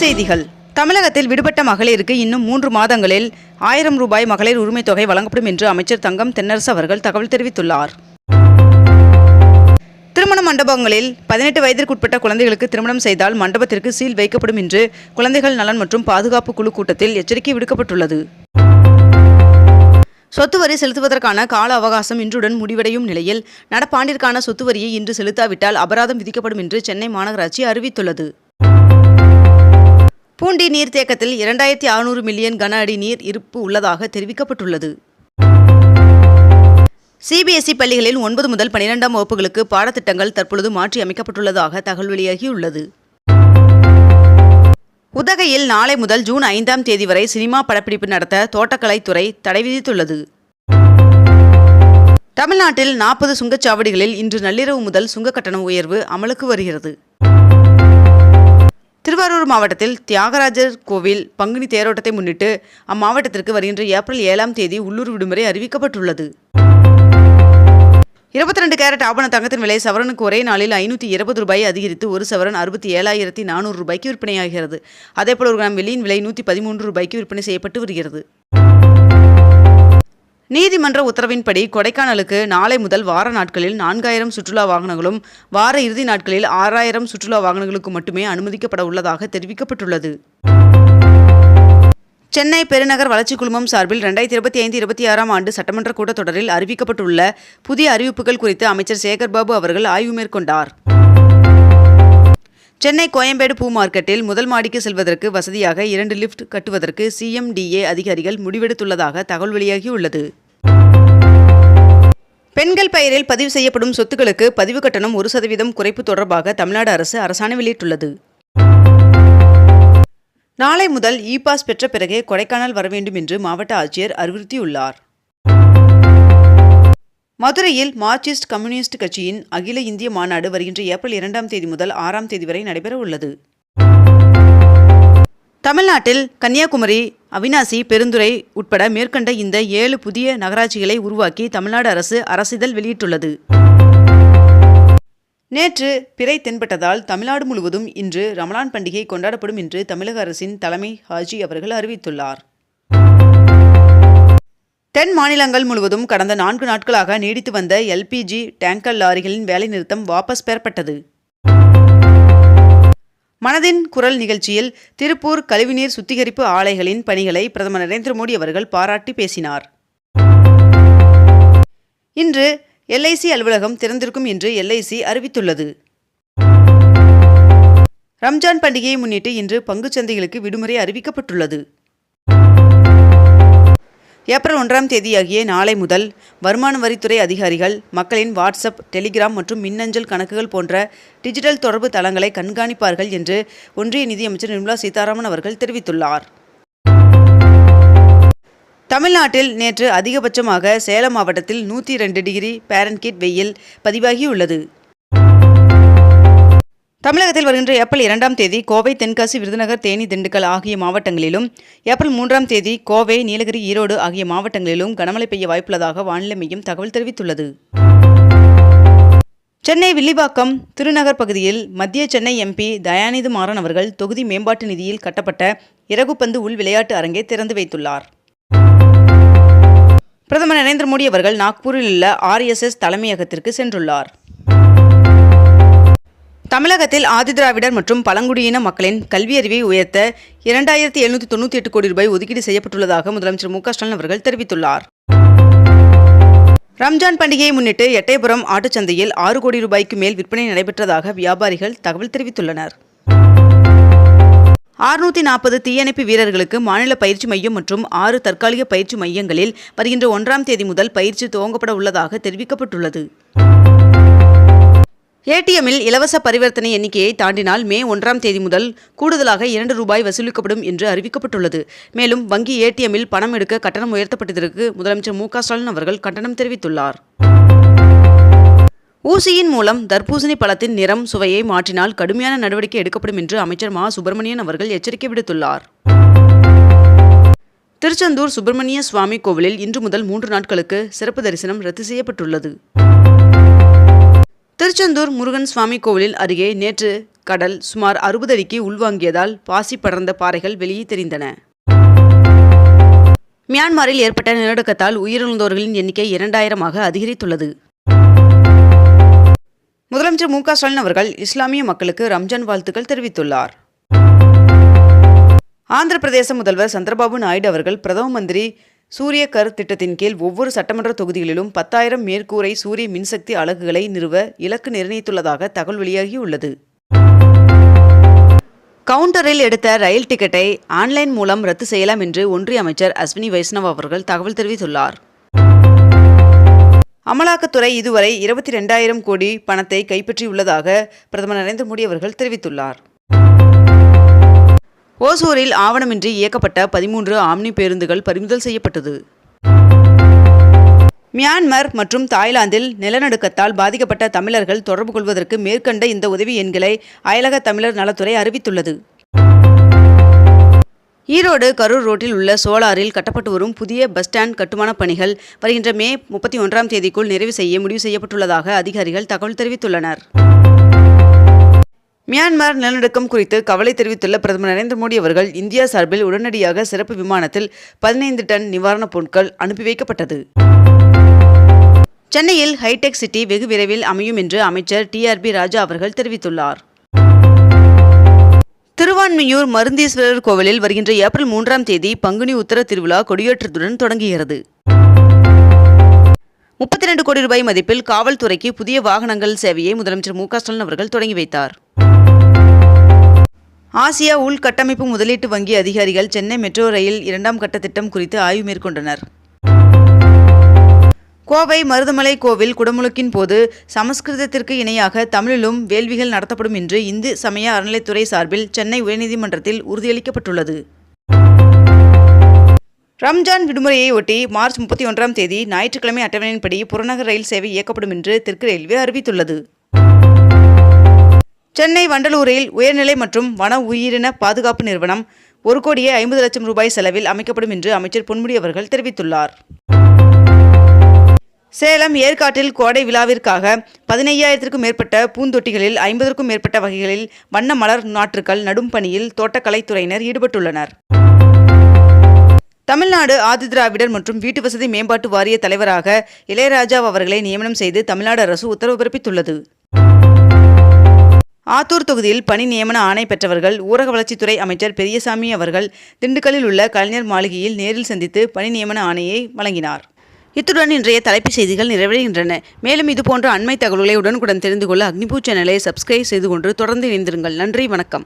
செய்திகள். தமிழகத்தில் விடுபட்ட மகளிருக்கு இன்னும் மூன்று மாதங்களில் ஆயிரம் ரூபாய் மகளிர் உரிமைத் தொகை வழங்கப்படும் என்று அமைச்சர் தங்கம் தென்னரசு அவர்கள் தகவல் தெரிவித்துள்ளார். திருமண மண்டபங்களில் பதினெட்டு வயதிற்குட்பட்ட குழந்தைகளுக்கு திருமணம் செய்தால் மண்டபத்திற்கு சீல் வைக்கப்படும் என்று குழந்தைகள் நலன் மற்றும் பாதுகாப்பு குழு கூட்டத்தில் எச்சரிக்கை விடுக்கப்பட்டுள்ளது. சொத்து வரி செலுத்துவதற்கான கால அவகாசம் இன்றுடன் முடிவடையும் நிலையில் நடப்பாண்டிற்கான சொத்து வரியை இன்று செலுத்தாவிட்டால் அபராதம் விதிக்கப்படும் என்று சென்னை மாநகராட்சி அறிவித்துள்ளது. பூண்டி நீர்த்தேக்கத்தில் இரண்டாயிரத்தி அறுநூறு மில்லியன் கன அடி நீர் இருப்பு உள்ளதாக தெரிவிக்கப்பட்டுள்ளது. சிபிஎஸ்இ பள்ளிகளில் ஒன்பது முதல் பனிரெண்டாம் வகுப்புகளுக்கு பாடத்திட்டங்கள் தற்பொழுது மாற்றி அமைக்கப்பட்டுள்ளதாக தகவல் வெளியாகியுள்ளது. உதகையில் நாளை முதல் ஜூன் ஐந்தாம் தேதி வரை சினிமா படப்பிடிப்பு நடத்த தோட்டக்கலைத்துறை தடை விதித்துள்ளது. தமிழ்நாட்டில் நாற்பது சுங்கச்சாவடிகளில் இன்று நள்ளிரவு முதல் சுங்க கட்டண உயர்வு அமலுக்கு வருகிறது. திருவாரூர் மாவட்டத்தில் தியாகராஜர் கோவில் பங்குனி தேரோட்டத்தை முன்னிட்டு அம்மாவட்டத்திற்கு வருகின்ற ஏப்ரல் ஏழாம் தேதி உள்ளூர் விடுமுறை அறிவிக்கப்பட்டுள்ளது. இருபத்தி ரெண்டு கேரட் ஆபண தங்கத்தின் விலை சவரனுக்கு ஒரே நாளில் ஐநூற்றி இருபது ரூபாய் அதிகரித்து ஒரு சவரன் அறுபத்தி ஏழாயிரத்தி நானூறு ரூபாய்க்கு விற்பனையாகிறது. அதேபோல் ஒரு கிராம் வெள்ளியின் விலை நூற்றி பதிமூன்று ரூபாய்க்கு விற்பனை செய்யப்பட்டு வருகிறது. நீதிமன்ற உத்தரவின்படி கொடைக்கானலுக்கு நாளை முதல் வார நாட்களில் நான்காயிரம் சுற்றுலா வாகனங்களும் வார இறுதி நாட்களில் ஆறாயிரம் சுற்றுலா வாகனங்களுக்கு மட்டுமே அனுமதிக்கப்பட உள்ளதாக தெரிவிக்கப்பட்டுள்ளது. சென்னை பெருநகர் வளர்ச்சிக் குழுமம் சார்பில் ரெண்டாயிரத்தி இருபத்தி ஐந்து இருபத்தி ஆறாம் ஆண்டு சட்டமன்ற கூட்டத்தொடரில் அறிவிக்கப்பட்டுள்ள புதிய அறிவிப்புகள் குறித்து அமைச்சர் சேகர்பாபு அவர்கள் ஆய்வு மேற்கொண்டார். சென்னை கோயம்பேடு பூ மார்க்கெட்டில் முதல் மாடிக்கு செல்வதற்கு வசதியாக இரண்டு லிஃப்ட் கட்டுவதற்கு சிஎம்டிஏ அதிகாரிகள் முடிவெடுத்துள்ளதாக தகவல் வெளியாகியுள்ளது. பெண்கள் பெயரில் பதிவு செய்யப்படும் சொத்துக்களுக்கு பதிவு கட்டணம் ஒரு சதவீதம் குறைப்பு தொடர்பாக தமிழ்நாடு அரசு அரசாணை வெளியிட்டுள்ளது. நாளை முதல் இ பாஸ் பெற்ற பிறகே கொடைக்கானல் வர வேண்டும் என்று மாவட்ட ஆட்சியர் அறிவுறுத்தியுள்ளார். மதுரையில் மார்க்சிஸ்ட் கம்யூனிஸ்ட் கட்சியின் அகில இந்திய மாநாடு வருகின்ற ஏப்ரல் இரண்டாம் தேதி முதல் ஆறாம் தேதி வரை நடைபெற உள்ளது. தமிழ்நாட்டில் கன்னியாகுமரி அவினாசி பெருந்துறை உட்பட மேற்கண்ட இந்த ஏழு புதிய நகராட்சிகளை உருவாக்கி தமிழ்நாடு அரசு அரசிதழ் வெளியிட்டுள்ளது. நேற்று பிறை தென்பட்டதால் தமிழ்நாடு முழுவதும் இன்று ரமலான் பண்டிகை கொண்டாடப்படும் என்று தமிழக அரசின் தலைமை ஹாஜி அவர்கள் அறிவித்துள்ளார். தென் மாநிலங்கள் முழுவதும் கடந்த நான்கு நாட்களாக நீடித்து வந்த எல்பிஜி டேங்கர் லாரிகளின் வேலைநிறுத்தம் வாபஸ் பெறப்பட்டது. மனதின் குரல் நிகழ்ச்சியில் திருப்பூர் கழிவுநீர் சுத்திகரிப்பு ஆலைகளின் பணிகளை பிரதமர் நரேந்திர மோடி அவர்கள் பாராட்டி பேசினார். இன்று எல்ஐசி அலுவலகம் திறந்திருக்கும் என்று எல்ஐசி அறிவித்துள்ளது. ரம்ஜான் பண்டிகையை முன்னிட்டு இன்று பங்குச்சந்தைகளுக்கு விடுமுறை அறிவிக்கப்பட்டுள்ளது. ஏப்ரல் ஒன்றாம் தேதியாகிய நாளை முதல் வருமான வரித்துறை அதிகாரிகள் மக்களின் வாட்ஸ்அப் டெலிகிராம் மற்றும் மின்னஞ்சல் கணக்குகள் போன்ற டிஜிட்டல் தொடர்பு தளங்களை கண்காணிப்பார்கள் என்று ஒன்றிய நிதியமைச்சர் நிர்மலா சீதாராமன் அவர்கள் தெரிவித்துள்ளார். தமிழ்நாட்டில் நேற்று அதிகபட்சமாக சேலம் மாவட்டத்தில் நூற்றி ரெண்டு டிகிரி பேரன்கிட் வெயில் பதிவாகியுள்ளது. தமிழகத்தில் வருகின்ற ஏப்ரல் இரண்டாம் தேதி கோவை தென்காசி விருதுநகர் தேனி திண்டுக்கல் ஆகிய மாவட்டங்களிலும் ஏப்ரல் மூன்றாம் தேதி கோவை நீலகிரி ஈரோடு ஆகிய மாவட்டங்களிலும் கனமழை பெய்ய வாய்ப்புள்ளதாக வானிலை மையம் தகவல் தெரிவித்துள்ளது. சென்னை வில்லிவாக்கம் திருநகர் பகுதியில் மத்திய சென்னை எம்பி தயாநிதி மாறன் அவர்கள் தொகுதி மேம்பாட்டு நிதியில் கட்டப்பட்ட இறகுப்பந்து உள் விளையாட்டு அரங்கை திறந்து வைத்துள்ளார். பிரதமர் நரேந்திர மோடி அவர்கள் நாக்பூரில் உள்ள ஆர்எஸ்எஸ் தலைமையகத்திற்கு சென்றுள்ளார். தமிழகத்தில் ஆதிதிராவிடர் மற்றும் பழங்குடியின மக்களின் கல்வியறிவை உயர்த்த இரண்டாயிரத்தி எழுநூற்றி தொண்ணூற்றி எட்டு கோடி ரூபாய் ஒதுக்கீடு செய்யப்பட்டுள்ளதாக முதலமைச்சர் மு ஸ்டாலின் அவர்கள் தெரிவித்துள்ளார். ரம்ஜான் பண்டிகையை முன்னிட்டு எட்டயபுரம் ஆட்டுச்சந்தையில் ஆறு கோடி ரூபாய்க்கு மேல் விற்பனை நடைபெற்றதாக வியாபாரிகள் தகவல் தெரிவித்துள்ளனர். ஆறுநூற்றி நாற்பது தீயணைப்பு வீரர்களுக்கு மாநில பயிற்சி மையம் மற்றும் ஆறு தற்காலிக பயிற்சி மையங்களில் வருகின்ற ஒன்றாம் தேதி முதல் பயிற்சி துவங்கப்பட உள்ளதாக தெரிவிக்கப்பட்டுள்ளது. ஏடிஎம்மில் இலவச பரிவர்த்தனை எண்ணிக்கையை தாண்டினால் மே ஒன்றாம் தேதி முதல் கூடுதலாக இரண்டு ரூபாய் வசூலிக்கப்படும் என்று அறிவிக்கப்பட்டுள்ளது. மேலும் வங்கி ஏடிஎம்மில் பணம் எடுக்க கட்டணம் உயர்த்தப்பட்டதற்கு முதலமைச்சர் மு ஸ்டாலின் அவர்கள் கண்டனம் தெரிவித்துள்ளார். ஊசியின் மூலம் தர்பூசணி பழத்தின் நிறம் சுவையை மாற்றினால் கடுமையான நடவடிக்கை எடுக்கப்படும் என்று அமைச்சர் மா. சுப்பிரமணியன் அவர்கள் எச்சரிக்கை விடுத்துள்ளார். திருச்செந்தூர் சுப்பிரமணிய சுவாமி கோவிலில் இன்று முதல் மூன்று நாட்களுக்கு சிறப்பு தரிசனம் ரத்து செய்யப்பட்டுள்ளது. திருச்செந்தூர் முருகன் சுவாமி கோவிலில் அருகே நேற்று கடல் சுமார் அறுபது அடிக்கு உள்வாங்கியதால் பாசி படர்ந்த பாறைகள் வெளியே தெரிந்தன. மியான்மரில் ஏற்பட்ட நிலநடுக்கத்தால் உயிரிழந்தோர்களின் எண்ணிக்கை இரண்டாயிரமாக அதிகரித்துள்ளது. முதலமைச்சர் மு க ஸ்டாலின் அவர்கள் இஸ்லாமிய மக்களுக்கு ரம்ஜான் வாழ்த்துக்கள் தெரிவித்துள்ளார். ஆந்திர பிரதேச முதல்வர் சந்திரபாபு நாயுடு அவர்கள் பிரதம மந்திரி சூரிய கர் திட்டத்தின் கீழ் ஒவ்வொரு சட்டமன்ற தொகுதிகளிலும் பத்தாயிரம் மேற்கூரை சூரிய மின்சக்தி அலகுகளை நிறுவ இலக்கு நிர்ணயித்துள்ளதாக தகவல் வெளியாகியுள்ளது. கவுண்டரில் எடுத்த ரயில் டிக்கெட்டை ஆன்லைன் மூலம் ரத்து செய்யலாம் என்று ஒன்றிய அமைச்சர் அஸ்வினி வைஷ்ணவ் அவர்கள் தகவல் தெரிவித்துள்ளார். அமலாக்கத்துறை இதுவரை இருபத்தி ரெண்டாயிரம் கோடி பணத்தை கைப்பற்றியுள்ளதாக பிரதமர் நரேந்திர மோடி அவர்கள் தெரிவித்துள்ளார். ஓசூரில் ஆவணமின்றி இயக்கப்பட்ட பதிமூன்று ஆம்னி பேருந்துகள் பறிமுதல் செய்யப்பட்டது. மியான்மர் மற்றும் தாய்லாந்தில் நிலநடுக்கத்தால் பாதிக்கப்பட்ட தமிழர்கள் தொடர்பு கொள்வதற்கு மேற்கண்ட இந்த உதவி எண்களை அயலக தமிழர் நலத்துறை அறிவித்துள்ளது. ஈரோடு கரூர் ரோட்டில் உள்ள சோலாரில் கட்டப்பட்டு வரும் புதிய பஸ் ஸ்டாண்ட் கட்டுமானப் பணிகள் வருகின்ற மே முப்பத்தி ஒன்றாம் தேதிக்குள் நிறைவு செய்ய முடிவு செய்யப்பட்டுள்ளதாக அதிகாரிகள் தகவல் தெரிவித்துள்ளனர். மியான்மர் நிலநடுக்கம் குறித்து கவலை தெரிவித்துள்ள பிரதமர் நரேந்திர மோடி அவர்கள் இந்தியா சார்பில் உடனடியாக சிறப்பு விமானத்தில் பதினைந்து டன் நிவாரணப் பொருட்கள் அனுப்பி வைக்கப்பட்டது. சென்னையில் ஹைடெக் சிட்டி வெகு விரைவில் அமையும் என்று அமைச்சர் டிஆர்பி ராஜா அவர்கள் தெரிவித்துள்ளார். திருவான்மியூர் மருந்தீஸ்வரர் கோவிலில் வருகின்ற ஏப்ரல் மூன்றாம் தேதி பங்குனி உத்தர திருவிழா கொடியேற்றத்துடன் தொடங்குகிறது. முப்பத்தி ரெண்டு கோடி ரூபாய் மதிப்பில் காவல்துறைக்கு புதிய வாகனங்கள் சேவையை முதலமைச்சர் மு க ஸ்டாலின் அவர்கள் தொடங்கி வைத்தார். ஆசியா உள்கட்டமைப்பு முதலீட்டு வங்கி அதிகாரிகள் சென்னை மெட்ரோ ரயில் இரண்டாம் கட்ட திட்டம் குறித்து ஆய்வு மேற்கொண்டனர். கோவை மருதமலை கோவில் குடமுழுக்கின் போது சமஸ்கிருதத்திற்கு இணையாக தமிழிலும் வேள்விகள் நடத்தப்படும் என்று இந்து சமய அறநிலைத்துறை சார்பில் சென்னை உயர்நீதிமன்றத்தில் உறுதியளிக்கப்பட்டுள்ளது. ரம்ஜான் விடுமுறையை ஒட்டி மார்ச் முப்பத்தி ஒன்றாம் தேதி ஞாயிற்றுக்கிழமை அட்டவணையின்படி புறநகர் ரயில் சேவை இயக்கப்படும் என்று தெற்கு ரயில்வே அறிவித்துள்ளது. சென்னை வண்டலூரில் உயர்நிலை மற்றும் வன உயிரின பாதுகாப்பு நிறுவனம் ஒரு கோடியே ஐம்பது லட்சம் ரூபாய் செலவில் அமைக்கப்படும் என்று அமைச்சர் பொன்முடி அவர்கள் தெரிவித்துள்ளார். சேலம் ஏற்காட்டில் கோடை விழாவிற்காக பதினையாயிரத்திற்கும் மேற்பட்ட பூந்தொட்டிகளில் ஐம்பதற்கும் மேற்பட்ட வகைகளில் வண்ண மலர் நாற்றுக்கள் நடும் பணியில் தோட்டக்கலைத்துறையினர் ஈடுபட்டுள்ளனர். தமிழ்நாடு ஆதிதிராவிடர் மற்றும் வீட்டு வசதி மேம்பாட்டு வாரிய தலைவராக இளையராஜா அவர்களை நியமனம் செய்து தமிழ்நாடு அரசு உத்தரவு பிறப்பித்துள்ளது. ஆத்தூர் தொகுதியில் பணி நியமன ஆணை பெற்றவர்கள் ஊரக வளர்ச்சித்துறை அமைச்சர் பெரியசாமி அவர்கள் திண்டுக்கல்லில் உள்ள கலைஞர் மாளிகையில் நேரில் சந்தித்து பணி நியமன ஆணையை வழங்கினார். இத்துடன் இன்றைய தலைப்புச் செய்திகள் நிறைவடைகின்றன. மேலும் இதுபோன்ற அண்மை தகவல்களை உடனுக்குடன் தெரிந்து கொள்ள அக்னிபூ சேனலை சப்ஸ்கிரைப் செய்து கொண்டு தொடர்ந்து இணைந்திருங்கள். நன்றி வணக்கம்.